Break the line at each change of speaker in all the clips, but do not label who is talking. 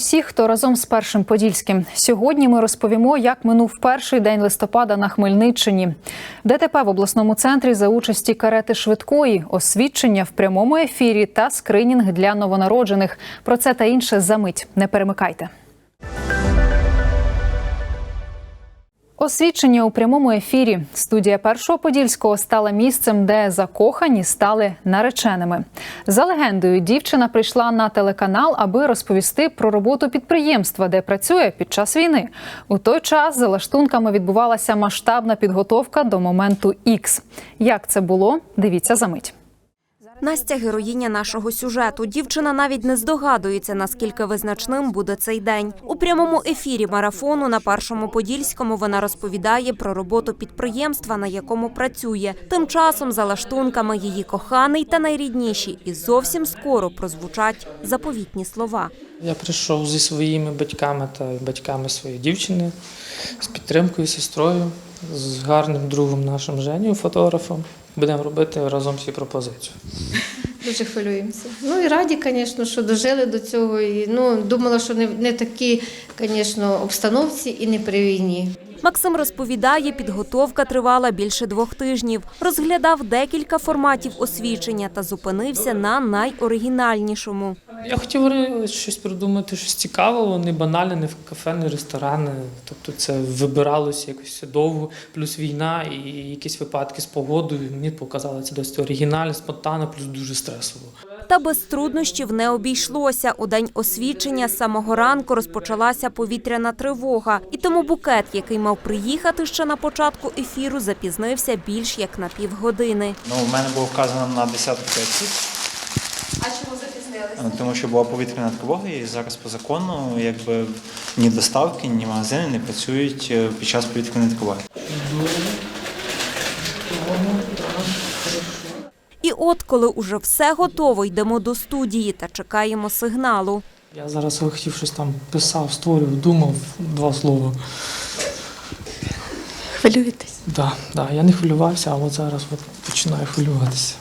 усіх, хто разом з першим подільським. Сьогодні ми розповімо, як минув перший день листопада на Хмельниччині. ДТП в обласному центрі за участі карети швидкої, освідчення в прямому ефірі та скринінг для новонароджених. Про це та інше за мить. Не перемикайте. Освідчення у прямому ефірі. Студія першого подільського стала місцем, де закохані стали нареченими. За легендою, дівчина прийшла на телеканал, аби розповісти про роботу підприємства, де працює під час війни. У той час за лаштунками відбувалася масштабна підготовка до моменту Ікс. Як це було? Дивіться за мить.
Настя героїня нашого сюжету. Дівчина навіть не здогадується, наскільки визначним буде цей день. У прямому ефірі марафону на першому подільському вона розповідає про роботу підприємства, на якому працює. Тим часом за лаштунками її коханий та найрідніші, і зовсім скоро прозвучать заповітні слова.
Я прийшов зі своїми батьками та батьками своєї дівчини, з підтримкою, сестрою, з гарним другом нашим Женю, фотографом. Будемо робити разом всі пропозицію.
Дуже хвилюємося. Ну і раді, звісно, що дожили до цього. І, ну, думала, що не, не такі, звісно, обстановці і не при війні.
Максим розповідає, підготовка тривала більше двох тижнів. Розглядав декілька форматів освічення та зупинився на найоригінальнішому.
Я хотів щось придумати, щось цікаве, не банальне, не в кафе, не ресторани. Тобто це вибиралося якось довго, плюс війна і якісь випадки з погодою. Мені показало це досить оригінально, спонтанно, плюс дуже стресово.
Та без труднощів не обійшлося. У день освічення з самого ранку розпочалася повітряна тривога, і тому букет, який мав приїхати ще на початку ефіру, запізнився більш як на півгодини.
Ну, в мене було вказано на 10.30. А чому запізнилися? Тому що була повітряна тривога, і зараз по закону якби ні доставки, ні магазини не працюють е, під час повітряної тривоги.
І от, коли уже все готово, йдемо до студії та чекаємо сигналу.
Я зараз хотів щось там писав, створював, думав два слова.
Хвилюєтесь?
Да, да, я не хвилювався, а от зараз от починаю хвилюватися.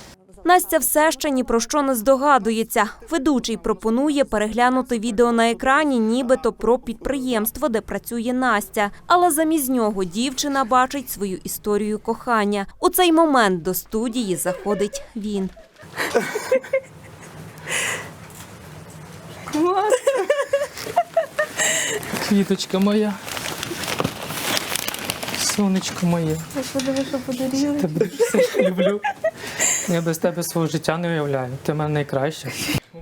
Настя все ще ні про що не здогадується. Ведучий пропонує переглянути відео на екрані, нібито про підприємство, де працює Настя. Але замість нього дівчина бачить свою історію кохання. У цей момент до студії заходить він.
Квіточка моя. Сонечко моє. Тебе дуже сильно люблю. Я без тебе свого життя не уявляю. Ти мене найкраща.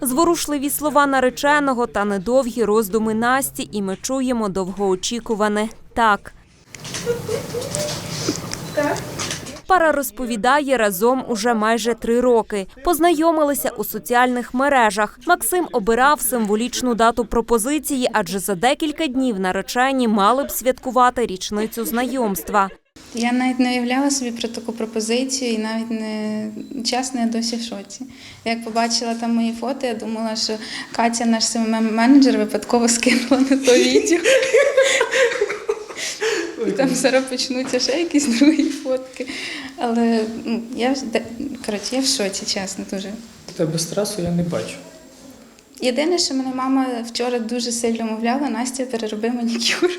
Зворушливі слова нареченого та недовгі роздуми Насті, і ми чуємо довгоочікуване так. Пара розповідає разом уже майже три роки. Познайомилися у соціальних мережах. Максим обирав символічну дату пропозиції, адже за декілька днів наречені мали б святкувати річницю знайомства.
Я навіть не уявляла собі про таку пропозицію і навіть не чесно, я досі в шоці. Як побачила там мої фото, я думала, що Катя, наш менеджер, випадково скинула на то відео. І там зараз почнуться ще якісь другі фотки. Але ну, я, коротше, я в шоці, чесно, дуже.
Тебе стресу я не бачу.
Єдине, що мене мама вчора дуже сильно мовляла, Настя, перероби манікюр.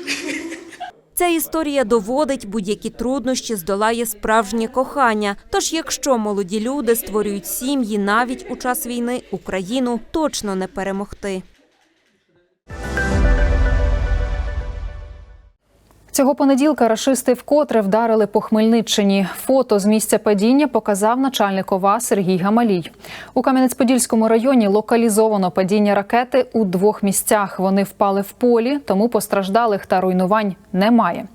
Ця історія доводить, будь-які труднощі здолає справжнє кохання. Тож, якщо молоді люди створюють сім'ї навіть у час війни, Україну точно не перемогти.
Цього понеділка рашисти вкотре вдарили по Хмельниччині. Фото з місця падіння показав начальник ОВА Сергій Гамалій. У Кам'янець-Подільському районі локалізовано падіння ракети у двох місцях. Вони впали в полі, тому постраждалих та руйнувань немає.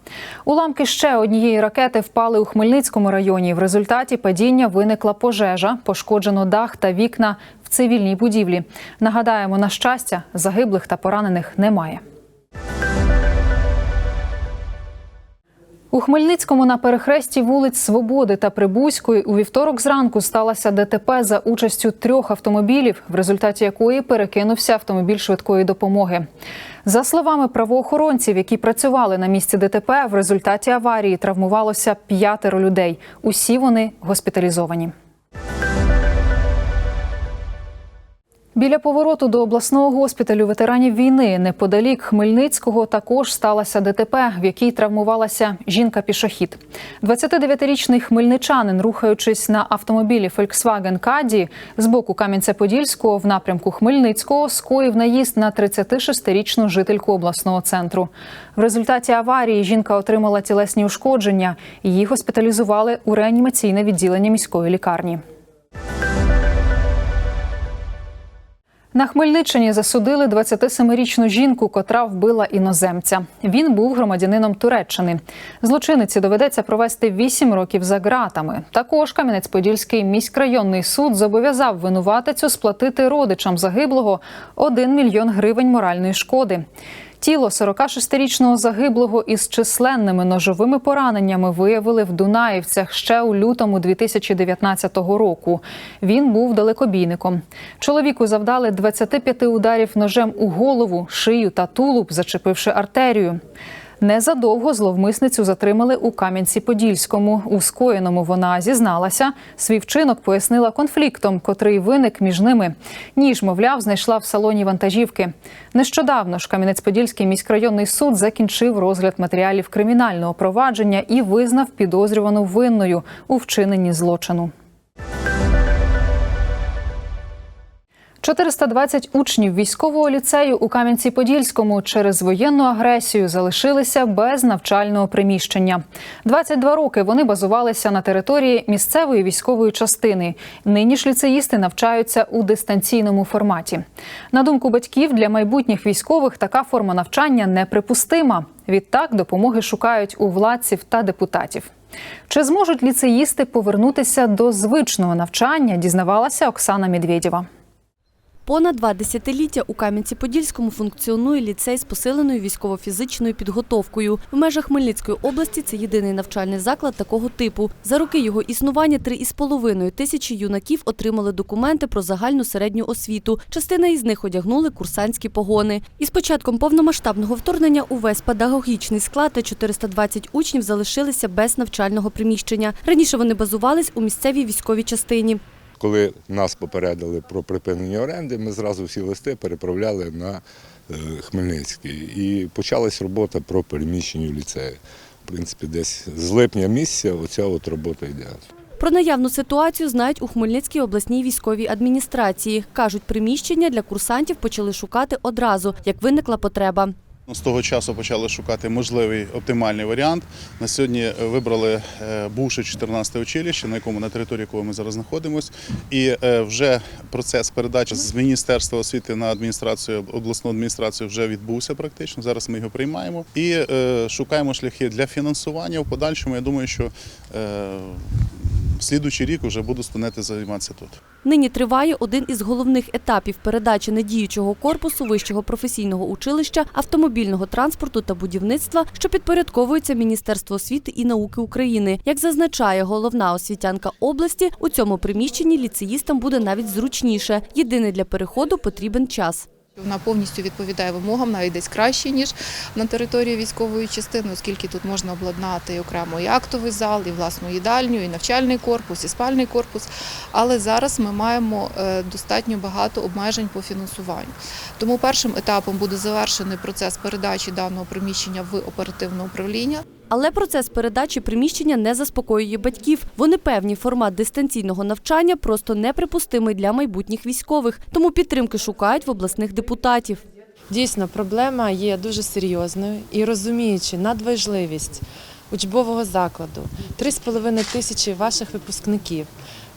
Уламки ще однієї ракети впали у Хмельницькому районі. В результаті падіння виникла пожежа, пошкоджено дах та вікна в цивільній будівлі. Нагадаємо, на щастя, загиблих та поранених немає. У Хмельницькому на перехресті вулиць Свободи та Прибузької у вівторок зранку сталося ДТП за участю трьох автомобілів, в результаті якої перекинувся автомобіль швидкої допомоги. За словами правоохоронців, які працювали на місці ДТП, в результаті аварії травмувалося п'ятеро людей. Усі вони госпіталізовані. Біля повороту до обласного госпіталю ветеранів війни неподалік Хмельницького також сталося ДТП, в якій травмувалася жінка-пішохід. 29-річний хмельничанин, рухаючись на автомобілі Volkswagen Caddy з боку Кам'янця-Подільського в напрямку Хмельницького, скоїв наїзд на 36-річну жительку обласного центру. В результаті аварії жінка отримала тілесні ушкодження. Її госпіталізували у реанімаційне відділення міської лікарні. На Хмельниччині засудили 27-річну жінку, котра вбила іноземця. Він був громадянином Туреччини. Злочиниці доведеться провести 8 років за ґратами. Також Кам'янець-Подільський міськрайонний суд зобов'язав винуватицю сплатити родичам загиблого 1 мільйон гривень моральної шкоди. Тіло 46-річного загиблого із численними ножовими пораненнями виявили в Дунаївцях ще у лютому 2019 року. Він був далекобійником. Чоловіку завдали 25 ударів ножем у голову, шию та тулуб, зачепивши артерію. Незадовго зловмисницю затримали у Кам'янці-Подільському. У скоєному вона зізналася. Свій вчинок пояснила конфліктом, котрий виник між ними. Ніж, мовляв, знайшла в салоні вантажівки. Нещодавно ж Кам'янець-Подільський міськрайонний суд закінчив розгляд матеріалів кримінального провадження і визнав підозрювану винною у вчиненні злочину. 420 учнів військового ліцею у Кам'янці-Подільському через воєнну агресію залишилися без навчального приміщення. 22 роки вони базувалися на території місцевої військової частини. Нині ж ліцеїсти навчаються у дистанційному форматі. На думку батьків, для майбутніх військових така форма навчання неприпустима. Відтак допомоги шукають у владців та депутатів. Чи зможуть ліцеїсти повернутися до звичного навчання? Дізнавалася Оксана Медведєва.
Понад два десятиліття у Кам'янці-Подільському функціонує ліцей з посиленою військово-фізичною підготовкою. В межах Хмельницької області це єдиний навчальний заклад такого типу. За роки його існування 3,5 тисячі юнаків отримали документи про загальну середню освіту. Частина із них одягнули курсантські погони. Із початком повномасштабного вторгнення увесь педагогічний склад та 420 учнів залишилися без навчального приміщення. Раніше вони базувались у місцевій військовій частині.
Коли нас попередили про припинення оренди, ми зразу всі листи переправляли на е, Хмельницький. І почалась робота про переміщення в ліцею. В принципі, десь з липня місяця оця от робота йде.
Про наявну ситуацію знають у Хмельницькій обласній військовій адміністрації. Кажуть, приміщення для курсантів почали шукати одразу, як виникла потреба.
З того часу почали шукати можливий оптимальний варіант. На сьогодні вибрали е, бувше 14 училище, на якому на території якого ми зараз знаходимося. І е, вже процес передачі з Міністерства освіти на адміністрацію обласну адміністрацію вже відбувся практично. Зараз ми його приймаємо і е, шукаємо шляхи для фінансування. В подальшому я думаю, що слідуючий рік вже буду студенти займатися тут.
Нині триває один із головних етапів передачі недіючого корпусу вищого професійного училища, автомобільного транспорту та будівництва, що підпорядковується Міністерству освіти і науки України. Як зазначає головна освітянка області, у цьому приміщенні ліцеїстам буде навіть зручніше. Єдине для переходу потрібен час.
Вона повністю відповідає вимогам, навіть десь краще, ніж на території військової частини, оскільки тут можна обладнати окремо і актовий зал, і власну їдальню, і навчальний корпус, і спальний корпус. Але зараз ми маємо е, достатньо багато обмежень по фінансуванню. Тому першим етапом буде завершений процес передачі даного приміщення в оперативне управління.
Але процес передачі приміщення не заспокоює батьків. Вони певні, формат дистанційного навчання просто неприпустимий для майбутніх військових, тому підтримки шукають в обласних депутатів.
Дійсно, проблема є дуже серйозною і розуміючи надважливість учбового закладу, 3,5 тисячі ваших випускників,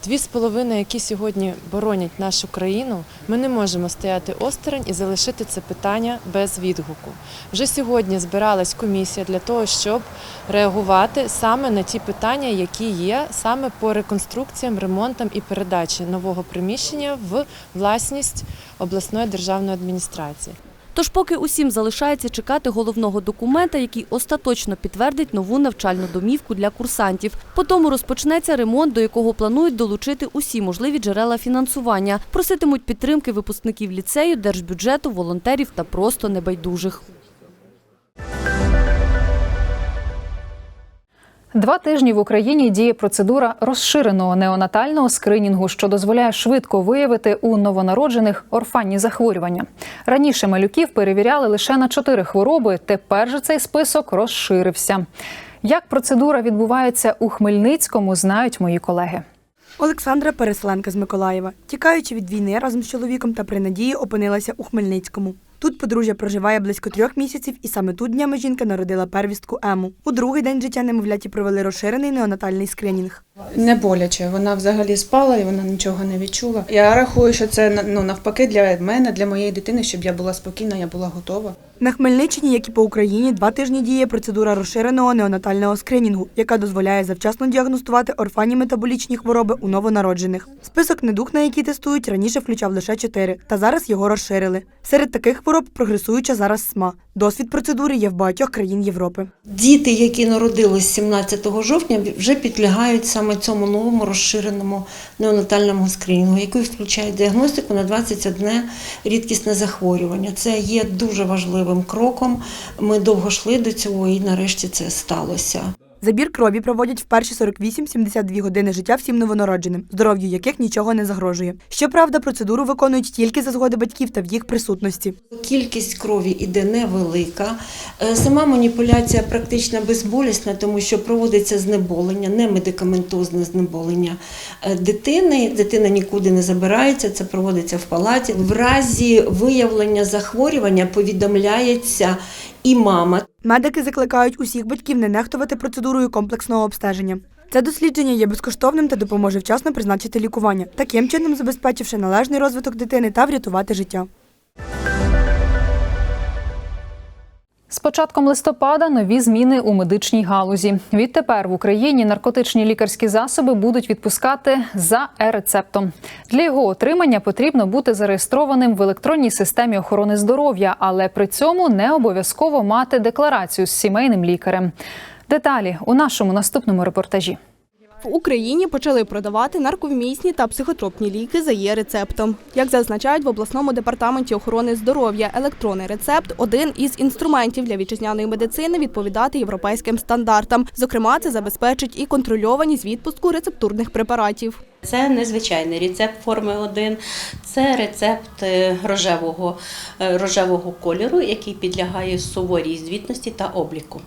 2,5, які сьогодні боронять нашу країну, ми не можемо стояти осторонь і залишити це питання без відгуку. Вже сьогодні збиралась комісія для того, щоб реагувати саме на ті питання, які є саме по реконструкціям, ремонтам і передачі нового приміщення в власність обласної державної адміністрації.
Тож, поки усім залишається чекати головного документа, який остаточно підтвердить нову навчальну домівку для курсантів. Потім розпочнеться ремонт, до якого планують долучити усі можливі джерела фінансування. Проситимуть підтримки випускників ліцею, держбюджету, волонтерів та просто небайдужих.
Два тижні в Україні діє процедура розширеного неонатального скринінгу, що дозволяє швидко виявити у новонароджених орфанні захворювання. Раніше малюків перевіряли лише на чотири хвороби. Тепер же цей список розширився. Як процедура відбувається у Хмельницькому, знають мої колеги.
Олександра переселенка з Миколаєва, тікаючи від війни разом з чоловіком та при надії опинилася у Хмельницькому. Тут подружжя проживає близько трьох місяців, і саме тут днями жінка народила первістку Ему. У другий день життя немовляті провели розширений неонатальний скринінг.
Не боляче. Вона взагалі спала і вона нічого не відчула. Я рахую, що це ну, навпаки для мене, для моєї дитини, щоб я була спокійна, я була готова.
На Хмельниччині, як і по Україні, два тижні діє процедура розширеного неонатального скринінгу, яка дозволяє завчасно діагностувати орфанні метаболічні хвороби у новонароджених. Список недуг, на які тестують, раніше включав лише чотири, та зараз його розширили. Серед таких хвороб прогресуюча зараз СМА. Досвід процедури є в багатьох країн Європи.
Діти, які народились 17 жовтня, вже підлягають саме цьому новому розширеному неонатальному скринінгу, який включає діагностику на 21 рідкісне захворювання. Це є дуже важливим кроком. Ми довго йшли до цього, і нарешті це сталося.
Забір крові проводять в перші 48-72 години життя всім новонародженим, здоров'ю яких нічого не загрожує. Щоправда, процедуру виконують тільки за згоди батьків та в їх присутності.
Кількість крові іде невелика. Е, Сама маніпуляція практично безболісна, тому що проводиться знеболення, не медикаментозне знеболення е, дитини. Дитина нікуди не забирається, це проводиться в палаті. В разі виявлення захворювання повідомляється і мама.
Медики закликають усіх батьків не нехтувати процедурою комплексного обстеження. Це дослідження є безкоштовним та допоможе вчасно призначити лікування, таким чином забезпечивши належний розвиток дитини та врятувати життя.
З початком листопада нові зміни у медичній галузі. Відтепер в Україні наркотичні лікарські засоби будуть відпускати за е-рецептом. Для його отримання потрібно бути зареєстрованим в електронній системі охорони здоров'я, але при цьому не обов'язково мати декларацію з сімейним лікарем. Деталі у нашому наступному репортажі.
В Україні почали продавати нарковмісні та психотропні ліки за є рецептом. Як зазначають в обласному департаменті охорони здоров'я, електронний рецепт один із інструментів для вітчизняної медицини відповідати європейським стандартам. Зокрема, це забезпечить і контрольованість відпуску рецептурних препаратів.
Це незвичайний рецепт форми 1, це рецепт е, рожевого, е, рожевого кольору, який підлягає суворій звітності та обліку.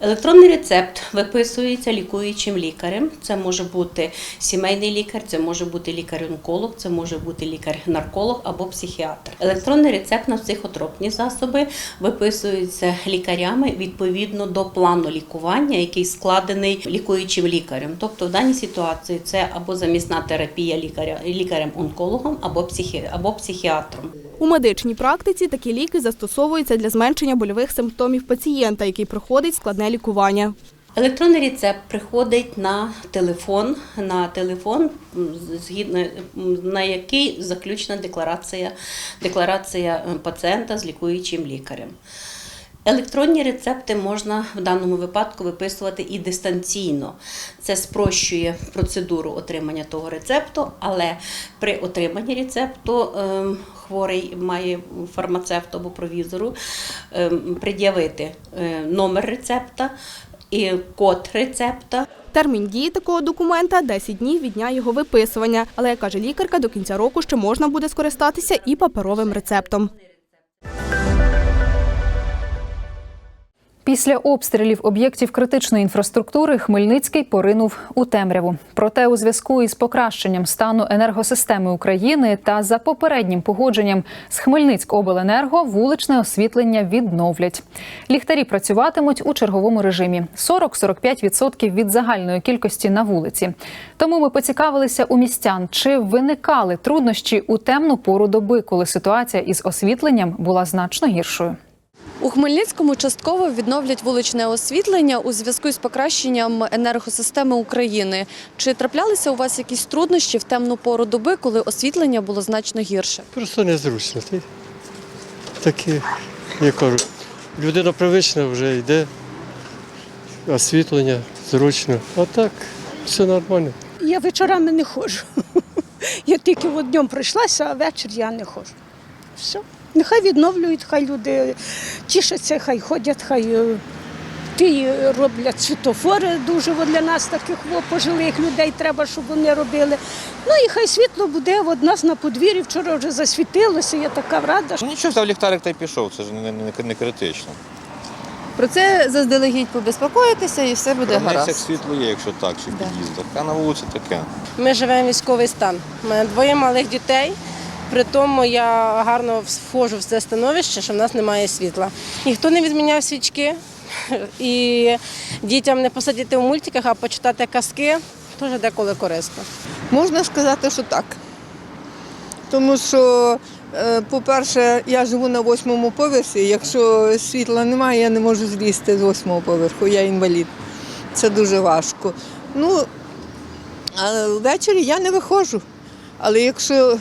Електронний рецепт виписується лікуючим лікарем. Це може бути сімейний лікар, це може бути лікар-онколог, це може бути лікар-нарколог або психіатр. Електронний рецепт на психотропні засоби виписується лікарями відповідно до плану лікування, який складений лікуючим лікарем. Тобто в даній ситуації це або замісна терапія лікаря лікарем-онкологом, або психі, або психіатром.
У медичній практиці такі ліки застосовуються для зменшення больових симптомів пацієнта, який проходить складне лікування.
Електронний рецепт приходить на телефон, на телефон, згідно на який заключена декларація, декларація е, пацієнта з лікуючим лікарем. Електронні рецепти можна в даному випадку виписувати і дистанційно. Це спрощує процедуру отримання того рецепту, але при отриманні рецепту ем, хворий має фармацевту або провізору ем, пред'явити е, номер рецепта і код рецепта.
Термін дії такого документа 10 днів від дня його виписування. Але, як каже лікарка, до кінця року ще можна буде скористатися і паперовим рецептом.
Після обстрілів об'єктів критичної інфраструктури Хмельницький поринув у темряву. Проте, у зв'язку із покращенням стану енергосистеми України та за попереднім погодженням з Хмельницькобленерго вуличне освітлення відновлять. Ліхтарі працюватимуть у черговому режимі 40-45% від загальної кількості на вулиці. Тому ми поцікавилися у містян, чи виникали труднощі у темну пору доби, коли ситуація із освітленням була значно гіршою.
У Хмельницькому частково відновлять вуличне освітлення у зв'язку з покращенням енергосистеми України. Чи траплялися у вас якісь труднощі в темну пору доби, коли освітлення було значно гірше?
Просто незручно. Ти- Таке, я кажу, людина привична вже йде, освітлення зручно. А так, все нормально.
Я вечорами не ходжу. Я тільки от днем пройшлася, а ввечері я не ходжу. Все. Нехай відновлюють, хай люди тішаться, хай ходять, хай е,
ті роблять світофори дуже для нас, таких пожилих людей, треба, щоб вони робили. Ну і хай світло буде от нас на подвір'ї. Вчора вже засвітилося, я така рада.
Ну нічого, став ліхтарик та й пішов, це ж не, не, не критично.
Про це заздалегідь побезпокоїтеся і все буде
У нас як світло є, якщо так, чи в під'їздах. А на вулиці таке.
Ми живемо військовий стан. У мене двоє малих дітей. При тому я гарно входжу в це становище, що в нас немає світла. Ніхто не відміняв свічки, і дітям не посидіти в мультиках, а почитати казки теж деколи корисно.
Можна сказати, що так. Тому що, е, по-перше, я живу на восьмому поверсі. Якщо світла немає, я не можу злізти з восьмого поверху, я інвалід. Це дуже важко. Ну, а ввечері я не виходжу. Але якщо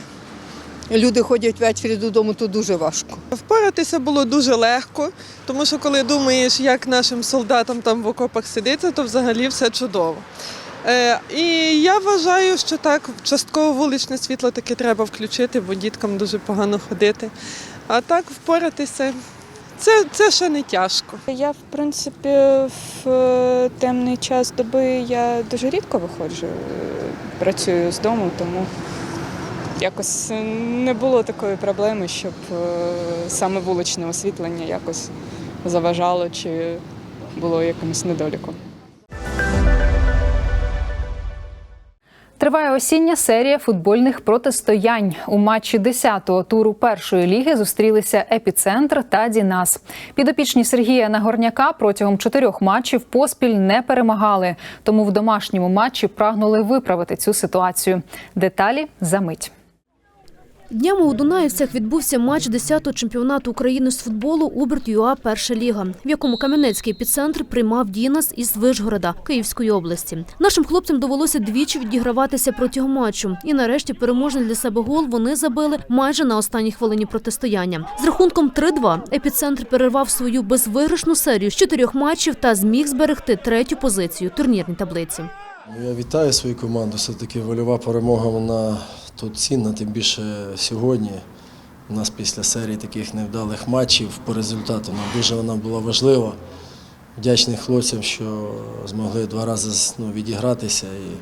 люди ходять ввечері додому, то дуже важко.
Впоратися було дуже легко, тому що коли думаєш, як нашим солдатам там в окопах сидіти, то взагалі все чудово. Е, і я вважаю, що так, частково вуличне світло таки треба включити, бо діткам дуже погано ходити. А так впоратися це, це ще не тяжко.
Я, в принципі, в е, темний час доби я дуже рідко виходжу, е, працюю з дому, тому якось не було такої проблеми, щоб е, саме вуличне освітлення якось заважало чи було якимось недоліком.
Триває осіння серія футбольних протистоянь. У матчі 10-го туру першої ліги зустрілися епіцентр та Дінас. Підопічні Сергія Нагорняка протягом чотирьох матчів поспіль не перемагали, тому в домашньому матчі прагнули виправити цю ситуацію. Деталі за мить.
Днями у Дунаївцях відбувся матч 10-го чемпіонату України з футболу Уберт ЮА Перша ліга, в якому Кам'янецький епіцентр приймав Дінас із Вишгорода Київської області. Нашим хлопцям довелося двічі відіграватися протягом матчу. І нарешті переможний для себе гол вони забили майже на останній хвилині протистояння. З рахунком 3-2 епіцентр перервав свою безвиграшну серію з чотирьох матчів та зміг зберегти третю позицію турнірній таблиці.
Ну, Я вітаю свою команду. Все-таки вольова перемога вона тут цінна, тим більше сьогодні. У нас після серії таких невдалих матчів по результату нам дуже вона була важлива. Вдячний хлопцям, що змогли два рази ну, відігратися. І,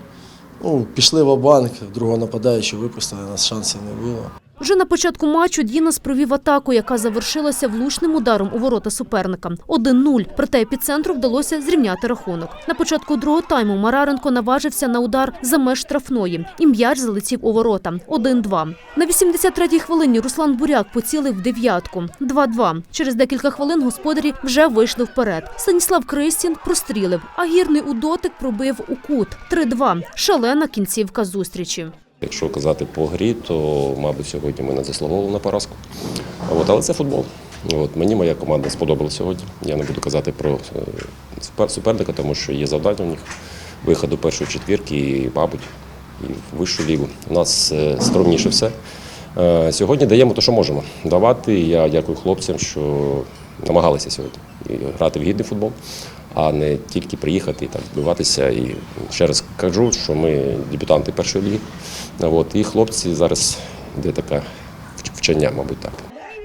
ну, пішли в банк другого нападаючого випустили, нас шансів не було.
Вже на початку матчу Дінас провів атаку, яка завершилася влучним ударом у ворота суперника. 1-0. Проте епіцентру вдалося зрівняти рахунок. На початку другого тайму Мараренко наважився на удар за меж штрафної, і м'яч залетів у ворота. 1-2. На 83-й хвилині Руслан Буряк поцілив дев'ятку. 2-2. Через декілька хвилин господарі вже вийшли вперед. Станіслав Кристін прострілив, а гірний у дотик пробив у кут. 3-2. Шалена кінцівка зустрічі.
Якщо казати по грі, то, мабуть, сьогодні ми не заслуговували на поразку. От, але це футбол. От, мені моя команда сподобалася сьогодні. Я не буду казати про е, суперника, тому що є завдання у них виход до першої четвірки і, мабуть, і в вищу лігу. У нас е, скромніше все. Е, Сьогодні даємо те, що можемо давати. Я дякую хлопцям, що намагалися сьогодні грати в гідний футбол, а не тільки приїхати і так відбиватися. І ще раз кажу, що ми дебютанти першої ліги. От, і хлопці зараз йде таке вч- вчення, мабуть, так.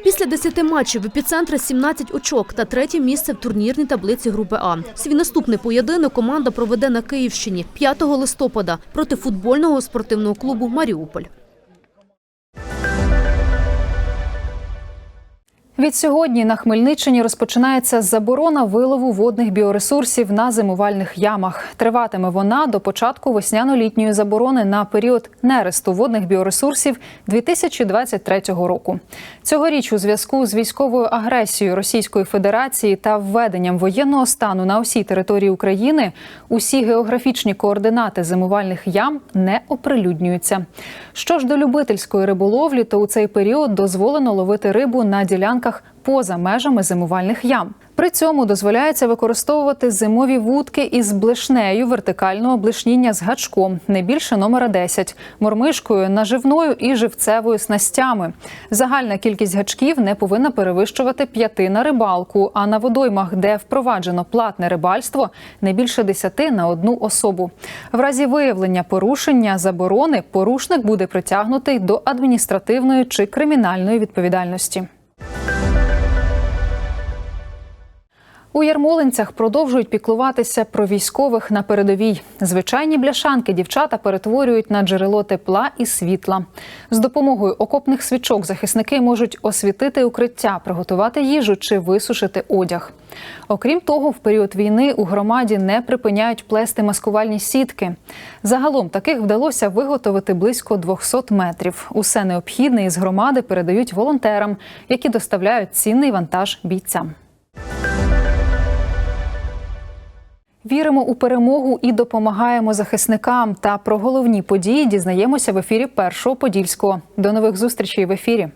Після 10 матчів в епіцентра 17 очок та третє місце в турнірній таблиці групи А. Свій наступний поєдинок команда проведе на Київщині 5 листопада проти футбольного спортивного клубу Маріуполь.
Від сьогодні на Хмельниччині розпочинається заборона вилову водних біоресурсів на зимувальних ямах. Триватиме вона до початку весняно-літньої заборони на період нересту водних біоресурсів 2023 року. Цьогоріч у зв'язку з військовою агресією Російської Федерації та введенням воєнного стану на усій території України усі географічні координати зимувальних ям не оприлюднюються. Що ж до любительської риболовлі, то у цей період дозволено ловити рибу на ділянках поза межами зимувальних ям. При цьому дозволяється використовувати зимові вудки із блишнею вертикального блишніння з гачком, не більше номера 10, мормишкою, наживною і живцевою снастями. Загальна кількість гачків не повинна перевищувати п'яти на рибалку, а на водоймах, де впроваджено платне рибальство, не більше десяти на одну особу. В разі виявлення порушення заборони порушник буде притягнутий до адміністративної чи кримінальної відповідальності. У Ярмолинцях продовжують піклуватися про військових на передовій. Звичайні бляшанки дівчата перетворюють на джерело тепла і світла. З допомогою окопних свічок захисники можуть освітити укриття, приготувати їжу чи висушити одяг. Окрім того, в період війни у громаді не припиняють плести маскувальні сітки. Загалом таких вдалося виготовити близько 200 метрів. Усе необхідне із громади передають волонтерам, які доставляють цінний вантаж бійцям. Віримо у перемогу і допомагаємо захисникам. Та про головні події дізнаємося в ефірі першого подільського. До нових зустрічей в ефірі.